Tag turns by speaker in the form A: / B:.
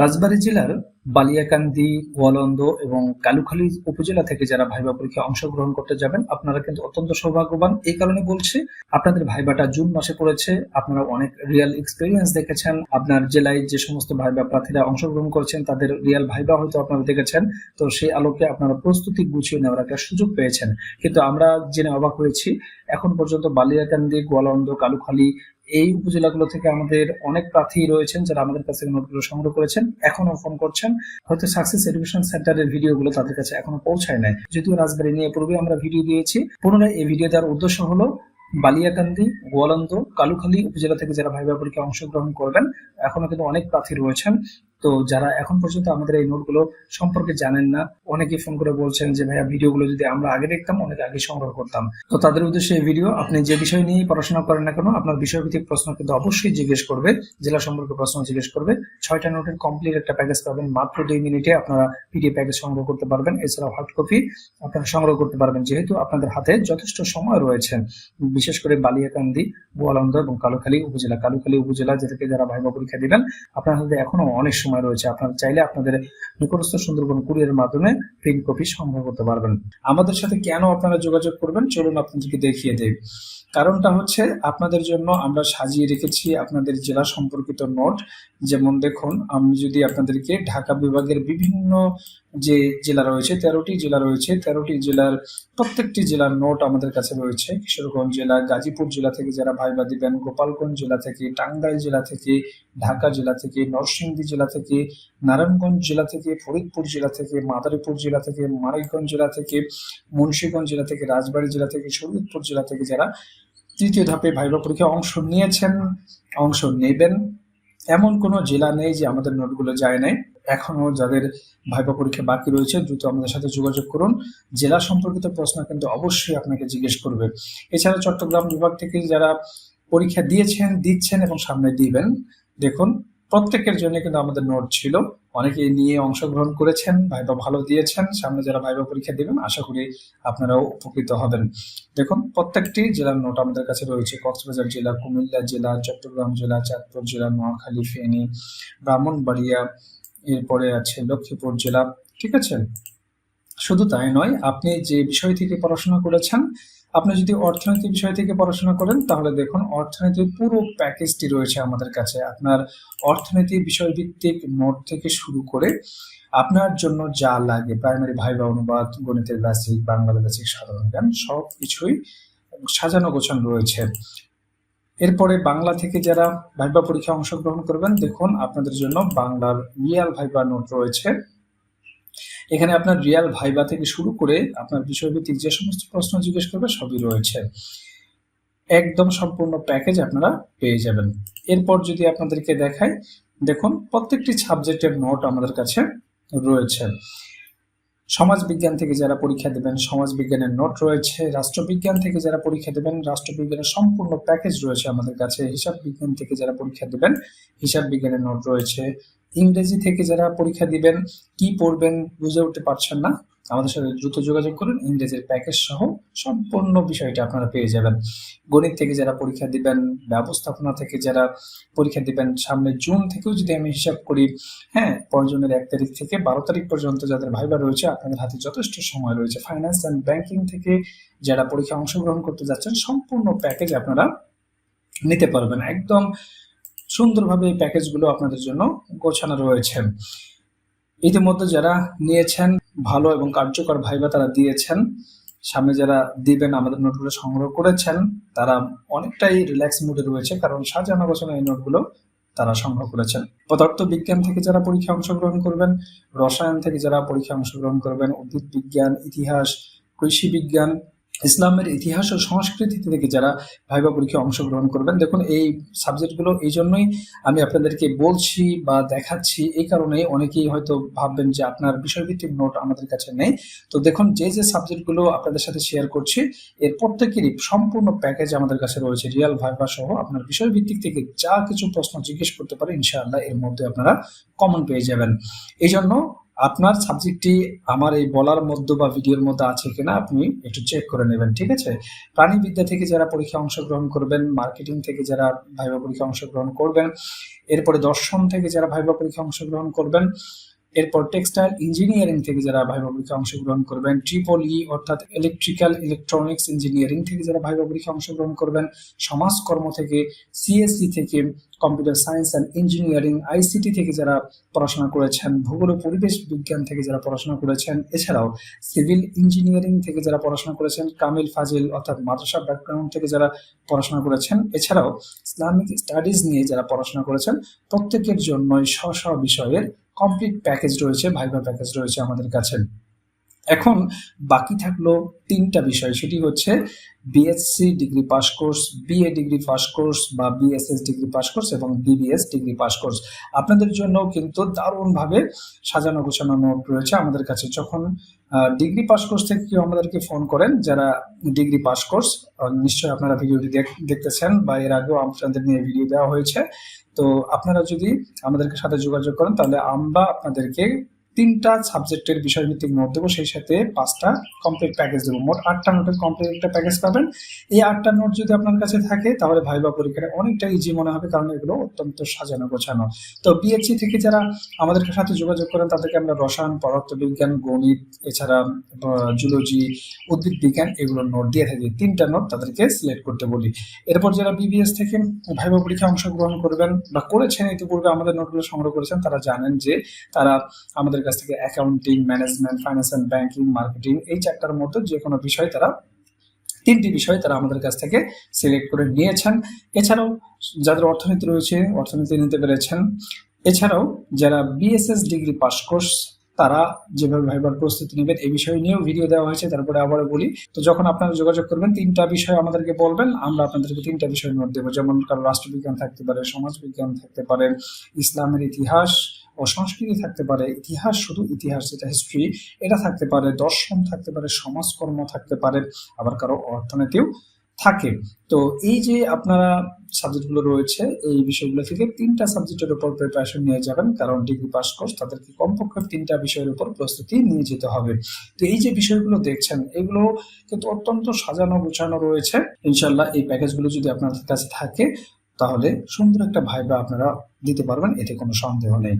A: রাজবাড়ী জেলার বালিয়াকান্দি গোয়ালন্দ এবং কালুখালী উপজেলা থেকে যারা ভাইবা পরীক্ষায় অংশগ্রহণ করতে যাবেন, আপনারা কিন্তু অত্যন্ত সৌভাগ্যবান। এই কারণে বলছি, আপনাদের ভাইবাটা জুন মাসে পড়েছে, আপনারা অনেক রিয়েল এক্সপিরিয়েন্স দেখেছেন। আপনার জেলায় যে সমস্ত ভাইবা প্রার্থীরা অংশগ্রহণ করেছেন, তাদের রিয়েল ভাইবা হয়তো আপনারা দেখেছেন। তো সেই আলোকে আপনারা প্রস্তুতি গুছিয়ে নেওয়ার একটা সুযোগ পেয়েছেন। কিন্তু আমরা জেনে অবাক হয়েছি, এখন পর্যন্ত বালিয়াকান্দি, গোয়ালন্দ, কালুখালী এই উপজেলাগুলো থেকে আমাদের অনেক প্রার্থী রয়েছেন যারা আমাদের কাছে নোটগুলো সংগ্রহ করেছেন এখনও ফোন করছেন। হয়তো সাকসেস এডুকেশন সেন্টারের ভিডিওগুলো তাদের কাছে এখনও পৌঁছায় নাই। যদিও রাজবাড়ি নিয়ে পূর্বে আমরা ভিডিও দিয়েছি, পুনরায় এই ভিডিও দেওয়ার উদ্দেশ্য হলো বালিয়াকান্দি, গোয়ালন্দ, কালুখালী উপজেলা থেকে যারা ভাইবা পরীক্ষা অংশগ্রহণ করবেন এখনও কিন্তু অনেক প্রার্থী রয়েছেন। তো যারা এখন পর্যন্ত আমাদের এই নোটগুলো সম্পর্কে জানেন না অনেকে ফোন করে বলছেন যে, ভাইয়া, ভিডিওগুলো যদি আমরা আগে দেখতাম, অনেক আগে সংগ্রহ করতাম। তো তাদের উদ্দেশ্যে এই ভিডিও, আপনি যে বিষয় নিয়ে পড়াশোনা করেন না কেন, আপনার বিষয়ভিত্তিক প্রশ্ন কিন্তু অবশ্যই জিজ্ঞেস করবে, জেলা সম্পর্কে প্রশ্ন জিজ্ঞেস করবে। ছয়টা নোটের কমপ্লিট একটা প্যাকেজ পাবেন, মাত্র দুই মিনিটে আপনারা পিডিএফ প্যাকেজ সংগ্রহ করতে পারবেন, এছাড়াও হার্ড কপি আপনারা সংগ্রহ করতে পারবেন, যেহেতু আপনাদের হাতে যথেষ্ট সময় রয়েছে। বিশেষ করে বালিয়াকান্দি, গোয়ালন্দ এবং কালুখালী উপজেলা কালুখালী উপজেলা যেটাকে যারা ভাইবা পরীক্ষা দিবেন আপনার হাতে এখনও অনেক সময় রয়েছে। আপনারা চাইলে আপনাদের নিকটস্থ সুন্দরবন কুরিয়ারের মাধ্যমে প্রিন্ট কপি সংগ্রহ করতে পারবেন। আমাদের সাথে কেন আপনারা যোগাযোগ করবেন? চলুন আপনাদেরকে দেখিয়ে দেই। কারণটা হচ্ছে আপনাদের জন্য আমরা সাজিয়ে রেখেছি আপনাদের জেলা সম্পর্কিত নোট। যেমন দেখুন, আমি যদি আপনাদেরকে ঢাকা বিভাগের বিভিন্ন যে জেলা রয়েছে তেরোটি জেলা রয়েছে তেরোটি জেলার প্রত্যেকটি জেলার নোট আমাদের কাছে রয়েছে কিশোরগঞ্জ জেলা গাজীপুর জেলা থেকে যারা ভাইবা দিবেন গোপালগঞ্জ জেলা থেকে টাঙ্গাইল জেলা থেকে ঢাকা জেলা থেকে নরসিংদী জেলা থেকে নারায়ণগঞ্জ জেলা থেকে ফরিদপুর জেলা থেকে মাদারীপুর জেলা থেকে মানিকগঞ্জ জেলা থেকে মুন্সীগঞ্জ জেলা থেকে রাজবাড়ী জেলা থেকে শরীয়তপুর জেলা থেকে যারা তৃতীয় ধাপে ভাইবা পরীক্ষায় অংশ নিয়েছেন অংশ নেবেন এমন কোনো জেলা নেই যে আমাদের নোটগুলো যায় নাই এখনও যাদের ভাইবা পরীক্ষা বাকি রয়েছে, দ্রুত আমাদের সাথে যোগাযোগ করুন। জেলা সম্পর্কিত প্রশ্ন কিন্তু অবশ্যই আপনাকে জিজ্ঞেস করবে। এছাড়া চট্টগ্রাম বিভাগ থেকে যারা পরীক্ষা দিয়েছেন, দিচ্ছেন এবং সামনে দিবেন, দেখুন, প্রত্যেকের জন্য কিন্তু আমাদের নোট ছিল। অনেকে নিয়ে অংশগ্রহণ করেছেন ভাইবা ভালো দিয়েছেন, সামনে যারা ভাইবা পরীক্ষা দেবেন, আশা করি আপনারাও উপকৃত হবেন। দেখুন, প্রত্যেকটি জেলার নোট আমাদের কাছে রয়েছে। কক্সবাজার জেলা, কুমিল্লা জেলা, চট্টগ্রাম জেলা, চাঁদপুর জেলা, নোয়াখালী, ফেনী, ব্রাহ্মণবাড়িয়া এরপরে আছে লক্ষ্মীপুর জেলা, ঠিক আছে? শুধু তাই নয়, আপনি যে বিষয় থেকে পড়াশোনা করেছেন, আপনি যদি অর্থনীতি বিষয় থেকে পড়াশোনা করেন, তাহলে দেখুন অর্থনীতির পুরো প্যাকেজটি রয়েছে আমাদের কাছে। আপনার অর্থনীতি বিষয়ভিত্তিক নোট থেকে শুরু করে আপনার জন্য যা লাগে প্রাইমারি ভাইবা অনুবাদ, গণিতের বেসিক বাংলা বেসিক সাধারণ জ্ঞান সব কিছুই সাজানো গোছানো রয়েছে। এরপরে বাংলা থেকে যারা ভাইবা পরীক্ষায় অংশগ্রহণ করবেন, দেখুন আপনাদের জন্য বাংলার রিয়াল ভাইবা নোট রয়েছে। এখানে আপনার রিয়াল ভাইবা থেকে শুরু করে আপনার বিষয়ভিত্তিক যে সমস্ত প্রশ্ন জিজ্ঞেস করবে সবই রয়েছে। একদম সম্পূর্ণ প্যাকেজ আপনারা পেয়ে যাবেন। এরপর যদি আপনাদেরকে দেখাই, দেখুন প্রত্যেকটি সাবজেক্টের নোট আমাদের কাছে রয়েছে। সমাজ বিজ্ঞান থেকে যারা পরীক্ষা দেবেন সমাজ বিজ্ঞানের নোট রয়েছে। রাষ্ট্রবিজ্ঞান থেকে যারা পরীক্ষা দেবেন, রাষ্ট্রবিজ্ঞানের সম্পূর্ণ প্যাকেজ রয়েছে আমাদের কাছে। হিসাব বিজ্ঞান থেকে যারা পরীক্ষা দেবেন হিসাব বিজ্ঞানের নোট রয়েছে। ইংরেজি থেকে যারা পরীক্ষা দিবেন, কি পড়বেন বুঝে উঠতে পারছেন না, আমাদের সাথে দ্রুত যোগাযোগ করুন। ইংরেজির প্যাকেজ সহ সম্পূর্ণ বিষয়টা আপনারা পেয়ে যাবেন। গণিত থেকে যারা পরীক্ষা দিবেন, ব্যবস্থাপনা থেকে যারা পরীক্ষা দিবেন, সামনে জুন থেকেও যদি আমি হিসাব করি হ্যাঁ পঞ্চমের এক তারিখ থেকে বারো তারিখ পর্যন্ত যাদের ভাইবা রয়েছে, আপনাদের হাতে যথেষ্ট সময় রয়েছে। ফাইন্যান্স অ্যান্ড ব্যাংকিং থেকে যারা পরীক্ষা অংশগ্রহণ করতে যাচ্ছেন, সম্পূর্ণ প্যাকেজ আপনারা নিতে পারবেন। একদম সুন্দরভাবে এই প্যাকেজগুলো আপনাদের জন্য গোছানো রয়েছে। ইতিমধ্যে যারা নিয়েছেন, ভালো এবং কার্যকর ভাইবা তারা দিয়েছেন। সামনে যারা দিবেন, আমাদের নোটগুলো সংগ্রহ করেছেন, তারা অনেকটাই রিল্যাক্স মুডে রয়েছে, কারণ সাজানো গোছানো এই নোটগুলো তারা সংগ্রহ করেছেন। পদার্থ বিজ্ঞান থেকে যারা পরীক্ষা অংশগ্রহণ করবেন, রসায়ন থেকে যারা পরীক্ষা অংশগ্রহণ করবেন, উদ্ভিদ বিজ্ঞান, ইতিহাস, কৃষি বিজ্ঞান ইসলামের ইতিহাস ও সংস্কৃতি থেকে যারা ভাইবা পরীক্ষায় অংশগ্রহণ করবেন, দেখুন এই সাবজেক্টগুলো এই জন্যই আমি আপনাদেরকে বলছি বা দেখাচ্ছি। এই কারণে অনেকেই হয়তো ভাববেন যে আপনার বিষয়ভিত্তিক নোট আমাদের কাছে নেই। তো দেখুন, যে যে সাবজেক্টগুলো আপনাদের সাথে শেয়ার করছি, এর প্রত্যেকেরই সম্পূর্ণ প্যাকেজ আমাদের কাছে রয়েছে। রিয়াল ভাইবা সহ আপনার বিষয়ভিত্তিক থেকে যা কিছু প্রশ্ন জিজ্ঞেস করতে পারে, ইনশাআল্লাহ এর মধ্যে আপনারা কমন পেয়ে যাবেন। এই জন্য আপনার সাবজেক্টটি আমার এই বলার মধ্যে বা ভিডিওর মধ্যে আছে কিনা আপনি একটু চেক করে নেবেন, ঠিক আছে? প্রাণীবিদ্যা থেকে যারা পরীক্ষা অংশগ্রহণ করবেন মার্কেটিং থেকে যারা ভাইবা পরীক্ষা অংশগ্রহণ করবেন, এরপরে দর্শন থেকে যারা ভাইবা পরীক্ষা অংশগ্রহণ করবেন এরপর টেক্সটাইল ইঞ্জিনিয়ারিং থেকে যারা ভাইবা পরীক্ষা অংশগ্রহণ করবেন ট্রিপল ই অর্থাৎ ইলেকট্রিক্যাল ইলেকট্রনিক্স ইঞ্জিনিয়ারিং থেকে যারা ভাইবা পরীক্ষা অংশগ্রহণ করবেন, সমাজকর্ম থেকে সিএসসি থেকে computer science and engineering ICT থেকে যারা পড়াশোনা করেছেন, ভূগোল ও পরিবেশ বিজ্ঞান থেকে যারা পড়াশোনা করেছেন, এছাড়াও সিভিল ইঞ্জিনিয়ারিং থেকে যারা পড়াশোনা করেছেন, কামিল ফাজিল অর্থাৎ মাদ্রাসা ব্যাকগ্রাউন্ড থেকে যারা পড়াশোনা করেছেন, এছাড়াও ইসলামিক স্টাডিজ নিয়ে যারা পড়াশোনা করেছেন, প্রত্যেকের জন্যই স্ব স্ব বিষয়ের কমপ্লিট প্যাকেজ রয়েছে ভাইবা প্যাকেজ রয়েছে আমাদের কাছে। এখন বাকি থাকল তিনটা বিষয়। সেটি হচ্ছে BSc degree pass course BA degree pass course বা বিএসএস ডিগ্রি পাস কোর্স এবং বিবিএস ডিগ্রি পাস কোর্স আপনাদের জন্য কিন্তু দারুণভাবে সাজানো গোছানো নোট রয়েছে আমাদের কাছে। যখন ডিগ্রি পাস কোর্স থেকে কেউ আমাদেরকে ফোন করেন, যারা ডিগ্রি পাস কোর্স নিশ্চয়ই আপনারা ভিডিওটি দেখ- দেখতেছেন বা এর আগেও আপনাদের নিয়ে ভিডিও দেওয়া হয়েছে। তো আপনারা যদি আমাদের সাথে যোগাযোগ করেন, তাহলে আমরা আপনাদেরকে তিনটা সাবজেক্টের বিষয়ভিত্তিক নোট দেবো, সেই সাথে পাঁচটা কমপ্লিট প্যাকেজ দেবো। মোট আটটা নোটের কমপ্লিট একটা প্যাকেজ পাবেন। এই আটটা নোট যদি আপনার কাছে থাকে, তাহলে ভাইবা পরীক্ষাটা অনেকটা ইজি মনে হবে, কারণ এগুলো অত্যন্ত সাজানো গোছানো। তো বিএসসি থেকে যারা আমাদের সাথে যোগাযোগ করেন, তাদেরকে আমরা রসায়ন, পদার্থবিজ্ঞান, গণিত, এছাড়া জুলজি উদ্ভিদ বিজ্ঞান এগুলোর নোট দিয়ে থাকি। তিনটা নোট তাদেরকে সিলেক্ট করতে বলি। এরপর যারা বিবিএস থেকে ভাইবা পরীক্ষা অংশগ্রহণ করবেন বা করেছেন ইতিপূর্বে আমাদের নোটগুলো সংগ্রহ করেছেন, তারা জানেন যে তারা আমাদের কাছ থেকে accounting management finance and banking marketing এই চারটার মতো যে কোনো বিষয় তারা, তিনটি বিষয় তারা আমাদের কাছ থেকে সিলেক্ট করে নিয়েছেন। এছাড়াও যাদের অর্থনীতি রয়েছে, অর্থনীতি নিতে পেরেছেন। এছাড়াও যারা বিএসএস ডিগ্রি পাস কোর্স তারা যেভাবে ভাইবার প্রস্তুতি নেবেন, এই বিষয় নিয়েও ভিডিও দেওয়া হয়েছে, তারপরে আবারও বলি, তো যখন আপনারা যোগাযোগ করবেন, তিনটা বিষয় আমাদেরকে বলবেন, আমরা আপনাদেরকে তিনটা বিষয় নোট দেবো। যেমন কারও রাষ্ট্রবিজ্ঞান থাকতে পারে, সমাজবিজ্ঞান থাকতে পারে, ইসলামের ইতিহাস ও সংস্কৃতি থাকতে পারে, ইতিহাস শুধু ইতিহাস যেটা হিস্ট্রি এটা থাকতে পারে, দর্শন থাকতে পারে, সমাজকর্ম থাকতে পারে, আবার কারও অর্থনীতিও থাকে। তো এই যে আপনারা সাবজেক্টগুলো রয়েছে, এই বিষয়গুলো থেকে তিনটা সাবজেক্টের উপর প্রিপারেশন নিয়ে যাবেন, কারণ ডিগ্রি পাস কোর্স তাদেরকে কমপক্ষে তিনটা বিষয়ের উপর প্রস্তুতি নিয়ে যেতে হবে। তো এই যে বিষয়গুলো দেখছেন, এগুলো কিন্তু অত্যন্ত সাজানো গোছানো রয়েছে। ইনশাল্লাহ এই প্যাকেজগুলো যদি আপনাদের কাছে থাকে, তাহলে সুন্দর একটা ভাইবা আপনারা দিতে পারবেন, এতে কোনো সন্দেহ নেই।